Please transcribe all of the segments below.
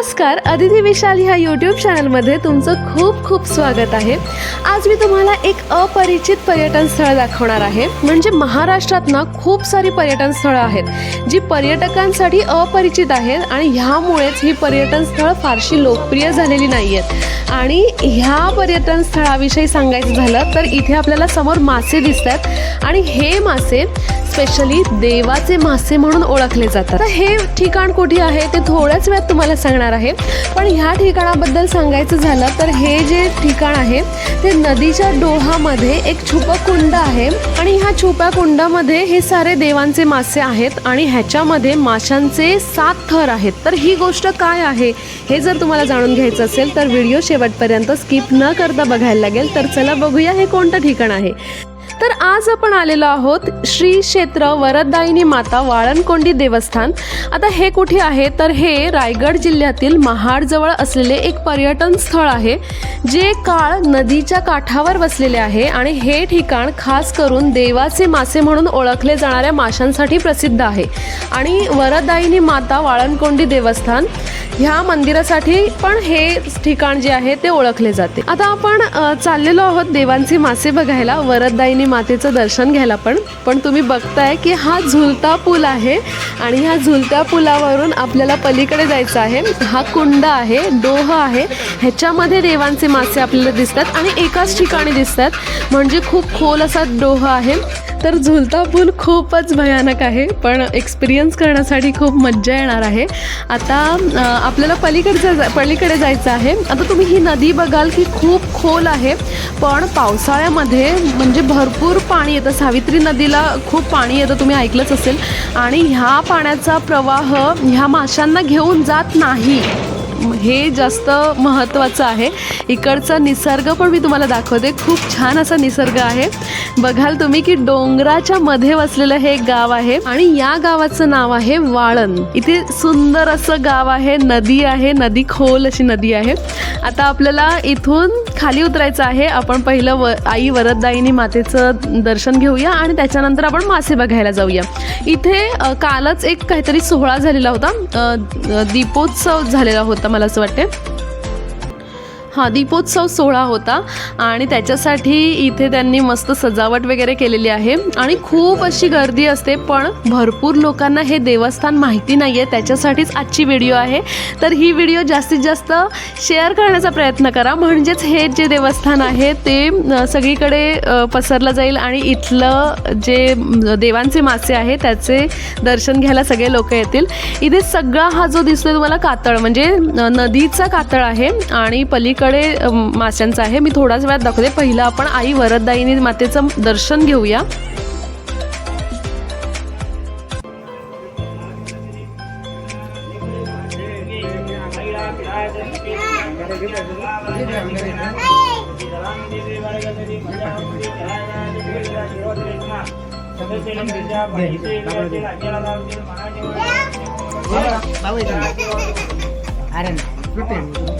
नमस्कार अदिती विशाल ह्या यूट्यूब चॅनलमध्ये तुमचं खूप खूप स्वागत आहे. आज मी तुम्हाला एक अपरिचित पर्यटन स्थळ दाखवणार आहे. म्हणजे महाराष्ट्रात ना खूप सारी पर्यटन स्थळं आहेत जी पर्यटकांसाठी अपरिचित आहेत आणि ह्यामुळेच ही पर्यटन स्थळं फारशी लोकप्रिय झालेली नाही आहेत आणि ह्या पर्यटन स्थळाविषयी सांगायचं झालं तर इथे आपल्याला समोर मासे दिसतात आणि हे मासे स्पेशली देवाचे मासे म्हणून ओळखले जातात. तर हे ठिकाण कुठे आहे ते थोड्याच वेळात तुम्हाला सांगणार आहे. पण ह्या ठिकाणाबद्दल सांगायचं झालं तर हे जे ठिकाण आहे ते नदीच्या डोहामध्ये एक छुपा कुंड आहे. आणि ह्या छुप्या कुंडामध्ये हे सारे देवांचे मासे आहेत आणि ह्याच्यामध्ये माशांचे सात थर आहेत. तर ही गोष्ट काय आहे हे जर तुम्हाला जाणून घ्यायचं असेल तर व्हिडिओ शेवटपर्यंत स्किप न करता बघायला लागेल. तर चला बघूया हे कोणतं ठिकाण आहे. तर आज आपण आलेलो आहोत श्री क्षेत्र वरदायिनी माता वाळणकोंडी देवस्थान. आता हे कुठे आहे? तर हे रायगड जिल्ह्यातील महाडजवळ असलेले एक पर्यटन स्थळ आहे जे काळ नदीच्या काठावर वसलेले आहे आणि हे ठिकाण खास करून देवाचे मासे म्हणून ओळखले जाणाऱ्या माशांसाठी प्रसिद्ध आहे. आणि वरदायिनी माता वाळणकोंडी देवस्थान ह्या मंदिरासाठी पण हे ठिकाण जे आहे ते ओळखले जाते. आता आपण चाललेलो आहोत देवांचे मासे बघायला वरदायिनी मातेचं दर्शन घ्यायला पण पण तुम्ही बघताय की हा झुलता पूल आहे आणि ह्या झुलत्या पुलावरून आपल्याला पलीकडे जायचं आहे. हा कुंड आहे डोह आहे. ह्याच्यामध्ये देवांचे मासे आपल्याला दिसतात आणि एकाच ठिकाणी दिसतात. म्हणजे खूप खोल असा डोह आहे. तर झुलता पूल खूपच भयानक आहे पण एक्सपिरियन्स करण्यासाठी खूप मज्जा येणार आहे. आता आपल्याला पलीकडचं जा पलीकडे जायचं आहे. आता तुम्ही ही नदी बघाल की खूप खोल आहे पण पावसाळ्यामध्ये म्हणजे भरपूर पाणी येतं. सावित्री नदीला खूप पाणी येतं तुम्ही ऐकलंच असेल. आणि ह्या पाण्याचा प्रवाह ह्या माशांना घेऊन जात नाही. हे जास्त महत्त्वाचं आहे. इकडचा निसर्ग पण मी तुम्हाला दाखवते. खूप छान असा निसर्ग आहे. बघाल तुम्ही की डोंगराच्या मध्ये वसलेलं हे एक गाव आहे आणि या गावाचं नाव आहे वाळण इथे सुंदर असं गाव आहे. नदी आहे. नदी खोल अशी नदी आहे. आता आपल्याला इथून खाली उतरायचं आहे. आपण पहिलं व आई वरददायिनी मातेचं दर्शन घेऊया आणि त्याच्यानंतर आपण मासे बघायला जाऊया. इथे कालच एक काहीतरी सोहळा झालेला होता. दीपोत्सव झालेला होता. मला असं वाटतं हा दीपोत्सव सोहळा होता आणि त्याच्यासाठी इथे त्यांनी मस्त सजावट वगैरे केलेली आहे. आणि खूप अशी गर्दी असते पण भरपूर लोकांना हे देवस्थान माहिती नाही आहे त्याच्यासाठीच आजची व्हिडिओ आहे. तर ही व्हिडिओ जास्तीत जास्त शेअर करण्याचा प्रयत्न करा. म्हणजेच हे जे देवस्थान आहे ते सगळीकडे पसरलं जाईल आणि इथलं जे देवांचे मासे आहे त्याचे दर्शन घ्यायला सगळे लोक येतील. इथे सगळा हा जो दिसतोय तुम्हाला कातळ म्हणजे नदीचा कातळ आहे. आणि पलीकडे अ, माशांचा आहे. मी थोडाच वेळात दाखवते. पहिलं आपण आई वरददायिनी मातेचं दर्शन घेऊया. अरे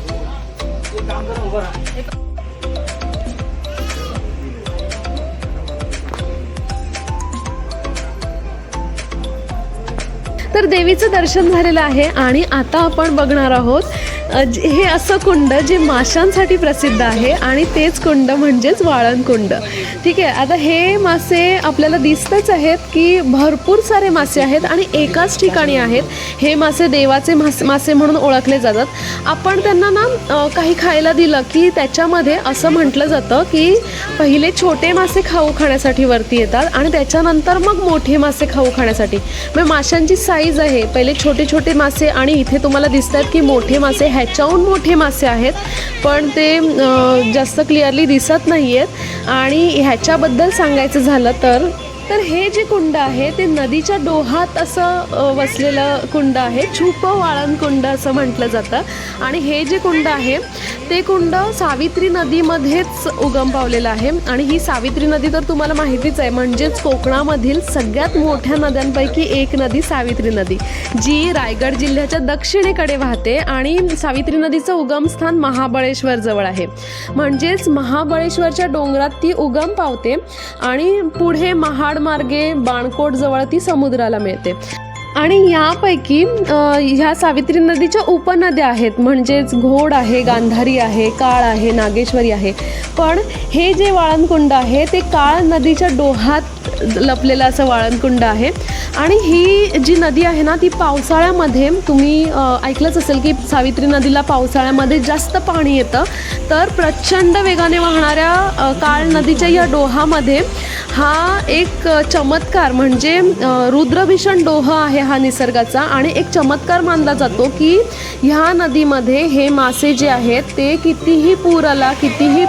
एक काम कर उभं राहा तर देवीचं दर्शन झालेलं आहे आणि आता आपण बघणार आहोत जे- हे असं कुंड जे माशांसाठी प्रसिद्ध आहे आणि तेच कुंड म्हणजेच वाळण कुंड. ठीक आहे आता हे मासे आपल्याला दिसतच आहेत की भरपूर सारे मासे आहेत आणि एकाच ठिकाणी आहेत. हे मासे देवाचे मासे मासे म्हणून ओळखले जातात. आपण त्यांना ना काही खायला दिलं की त्याच्यामध्ये असं म्हटलं जातं की पहिले छोटे मासे खाऊ खाण्यासाठी वरती येतात आणि त्याच्यानंतर मग मोठे मासे खाऊ खाण्यासाठी. मग माशांची साईज आहे. पहिले छोटे छोटे मासे आणि इथे तुम्हाला दिसत आहेत की मोठे मासे ह्याच्याहून मोठे मासे आहेत. पण ते जास्त क्लिअरली दिसत नाही आहेत आणि ह्याच्याबद्दल सांगायचं झालं तर तर हे जे कुंड आहे ते नदीच्या डोहात असं वसलेलं कुंड आहे. छुप वाळण कुंड असं म्हटलं जातं. आणि हे जे कुंड आहे ते कुंड सावित्री नदीमध्येच उगम पावलेलं आहे. आणि ही सावित्री नदी तर तुम्हाला माहितीच आहे म्हणजेच कोकणामधील सगळ्यात मोठ्या नद्यांपैकी एक नदी सावित्री नदी जी रायगड जिल्ह्याच्या दक्षिणेकडे वाहते आणि सावित्री नदीचं उगमस्थान महाबळेश्वर जवळ आहे. म्हणजेच महाबळेश्वरच्या डोंगरात ती उगम पावते आणि पुढे महाड मार्गे बाणकोट जवळ ती समुद्राला मिळते. आणि यापैकी ह्या सावित्री नदीच्या उपनद्या आहेत. म्हणजेच घोड आहे गांधारी आहे काळ आहे नागेश्वरी आहे. पण हे जे वाळणकुंड आहे ते काळ नदीच्या डोहात लपलेलं असं वाळणकुंड आहे. आणि ही जी नदी आहे ना ती पावसाळ्यामध्ये तुम्ही ऐकलंच असेल की सावित्री नदीला पावसाळ्यामध्ये जास्त पाणी येतं. तर प्रचंड वेगाने वाहणाऱ्या काळ नदीच्या या डोहामध्ये हा एक चमत्कार म्हणजे रुद्रभीषण डोह आहे हा निसर्गाचा. आणि एक चमत्कार मानला जातो की ह्या नदीमध्ये हे मासे जे आहेत ते कितीही पूर आला कितीही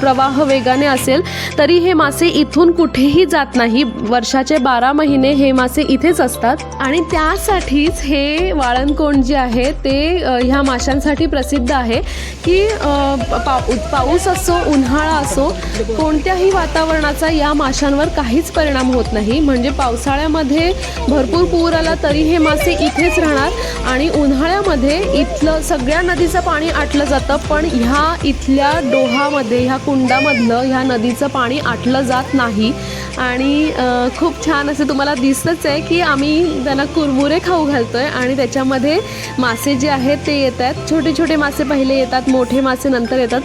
प्रवाह वेगाने असेल तरी हे मासे इथून कुठेही जात नाही. वर्षाचे बारा महिने हे मासे इथेच असतात. आणि त्यासाठीच हे वाळणकोंड जे आहे ते ह्या माशांसाठी प्रसिद्ध आहे की पा पाऊस असो उन्हाळा असो कोणत्याही वातावरणाचा या माशांवर काहीच परिणाम होत नाही. म्हणजे पावसाळ्यामध्ये भरपूर पूर आला तरी हे मासे इथेच राहणार. आणि उन्हाळ्यामध्ये इथलं सगळ्या नदीचं पाणी आटलं जातं पण ह्या इथल्या डोहामध्ये ह्या कुंडामधलं ह्या नदीचं पाणी आटलं जात नाही. आणि खूप छान असे तुम्हाला दिसतच आहे की आम्ही त्यांना कुरमुरे खाऊ घालतो आहे आणि त्याच्यामध्ये मासे जे आहेत ते येत आहेत. छोटे छोटे मासे पहिले येतात मोठे मासे नंतर येतात.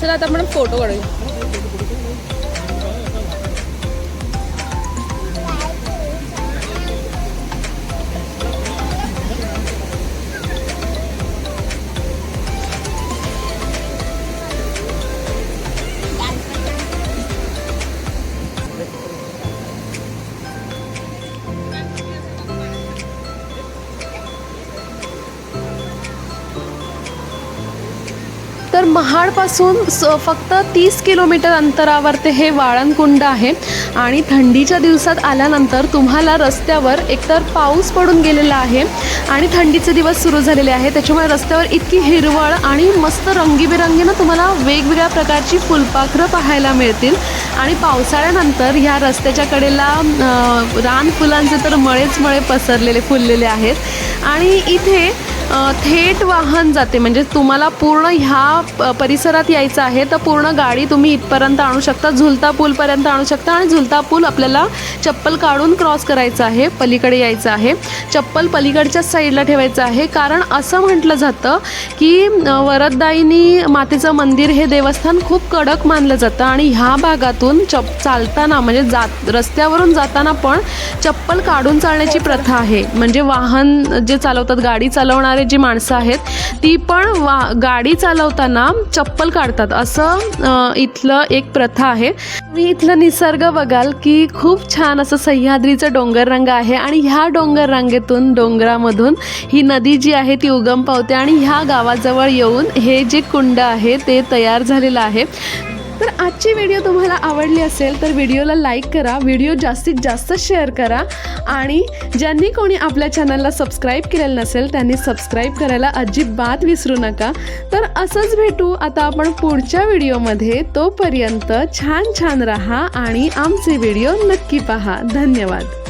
चला आता आपण फोटो महाडपासून स फक्त तीस किलोमीटर अंतरावर ते हे वाळणकुंड आहे. आणि थंडीच्या दिवसात आल्यानंतर तुम्हाला रस्त्यावर एकतर पाऊस पडून गेलेला आहे आणि थंडीचे दिवस सुरू झालेले आहे त्याच्यामुळे रस्त्यावर इतकी हिरवळ आणि मस्त रंगीबेरंगीनं तुम्हाला वेगवेगळ्या प्रकारची फुलपाखरं पाहायला मिळतील. आणि पावसाळ्यानंतर ह्या रस्त्याच्या कडेला रान फुलांचे तर मळेच मळे पसरलेले फुललेले आहेत. आणि इथे थेट वाहन जाते. म्हणजे तुम्हाला पूर्ण ह्या परिसरात यायचं आहे तर पूर्ण गाडी तुम्ही इथपर्यंत आणू शकता. झुलता पूलपर्यंत आणू शकता आणि झुलता पूल आपल्याला चप्पल काढून क्रॉस करायचं आहे पलीकडे यायचं आहे. चप्पल पलीकडच्या साईडला ठेवायचं आहे. कारण असं म्हटलं जातं की अ, वरददायिनी मातेचं मंदिर हे देवस्थान खूप कडक मानलं जातं आणि ह्या भागातून चप चालताना म्हणजे जात रस्त्यावरून जाताना पण चप्पल काढून चालण्याची प्रथा आहे. म्हणजे वाहन जे चालवतात गाडी चालवणार जी माणसं आहेत ती पण वा गाडी चालवताना चप्पल काढतात. असं इथलं एक प्रथा आहे. मी इथलं निसर्ग बघाल की खूप छान असं सह्याद्रीचं डोंगर रंग आहे आणि ह्या डोंगर रांगेतून डोंगरामधून ही नदी जी आहे ती उगम पावते आणि ह्या गावाजवळ येऊन हे जे कुंड आहे ते तयार झालेलं आहे. तर आजची व्हिडिओ तुम्हाला आवडली असेल तर व्हिडिओला लाईक करा व्हिडिओ जास्तीत जास्त शेअर करा आणि ज्यांनी कोणी आपल्या चॅनलला सबस्क्राईब केलेलं नसेल त्यांनी सबस्क्राईब करायला अजिबात विसरू नका. तर असंच भेटू आता आपण पुढच्या व्हिडिओमध्ये तोपर्यंत छान छान राहा आणि आमचे व्हिडिओ नक्की पहा. धन्यवाद.